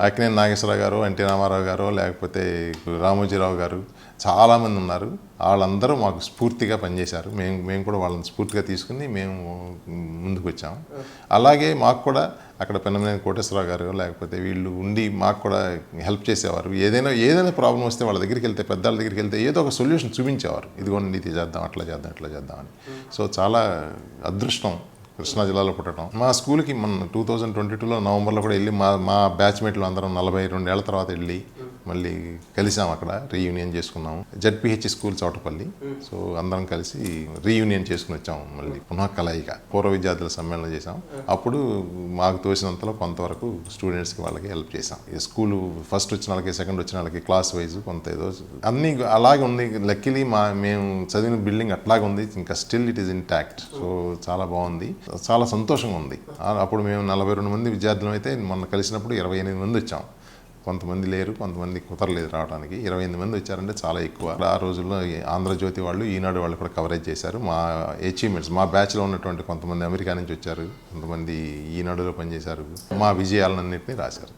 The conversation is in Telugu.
అక్కినేని నాగేశ్వరరావు గారు ఎన్టీ రామారావు గారు లేకపోతే రామోజీరావు గారు చాలామంది ఉన్నారు. వాళ్ళందరూ మాకు స్ఫూర్తిగా పనిచేశారు. మేము మేము కూడా వాళ్ళని స్ఫూర్తిగా తీసుకుని మేము ముందుకు వచ్చాము. అలాగే మాకు కూడా అక్కడ పెన్నమనేని కోటేశ్వరరావు గారు లేకపోతే వీళ్ళు ఉండి మాకు కూడా హెల్ప్ చేసేవారు. ఏదైనా ఏదైనా ప్రాబ్లం వస్తే వాళ్ళ దగ్గరికి వెళ్తే పెద్దవాళ్ళ దగ్గరికి వెళ్తే ఏదో ఒక సొల్యూషన్ చూపించేవారు. ఇదిగోండి ఇది చేద్దాం అట్లా చేద్దాం ఇట్లా చేద్దాం అని. సో చాలా అదృష్టం కృష్ణా జిల్లాలో పుట్టడం. మా స్కూల్కి మన టూ థౌజండ్ ట్వంటీ టూలో నవంబర్లో కూడా వెళ్ళి మా మా బ్యాచ్మేట్లు అందరం నలభై రెండేళ్ళ తర్వాత వెళ్ళి మళ్ళీ కలిసాం అక్కడ రీయూనియన్ చేసుకున్నాము జడ్పిహెచ్ స్కూల్ చోటపల్లి. సో అందరం కలిసి రీయూనియన్ చేసుకుని వచ్చాము మళ్ళీ పునః కలయిక పూర్వ విద్యార్థుల సమ్మేళనం చేసాం అప్పుడు మాకు తోసినంతలో కొంతవరకు స్టూడెంట్స్కి వాళ్ళకి హెల్ప్ చేసాం స్కూల్ ఫస్ట్ వచ్చిన వాళ్ళకి సెకండ్ వచ్చిన వాళ్ళకి క్లాస్ వైజ్ కొంత ఏదో అన్నీ అలాగే ఉంది. లక్కీలీ మా మేము చదివిన బిల్డింగ్ అట్లాగే ఉంది. ఇంకా still it is intact so చాలా బాగుంది. చాలా సంతోషంగా ఉంది. అప్పుడు మేము నలభై రెండు మంది విద్యార్థులం అయితే మొన్న కలిసినప్పుడు ఇరవై ఎనిమిది మంది వచ్చాం. కొంతమంది లేరు కొంతమంది కుదరలేదు రావడానికి. ఇరవై ఎనిమిది మంది వచ్చారంటే చాలా ఎక్కువ. ఆ రోజుల్లో ఈ ఆంధ్రజ్యోతి వాళ్ళు ఈనాడు వాళ్ళు కూడా కవరేజ్ చేశారు. మా అచీవ్మెంట్స్ మా బ్యాచ్లో ఉన్నటువంటి కొంతమంది అమెరికా నుంచి వచ్చారు కొంతమంది ఈనాడులో పనిచేశారు. మా విజయాలన్నింటినీ రాశారు.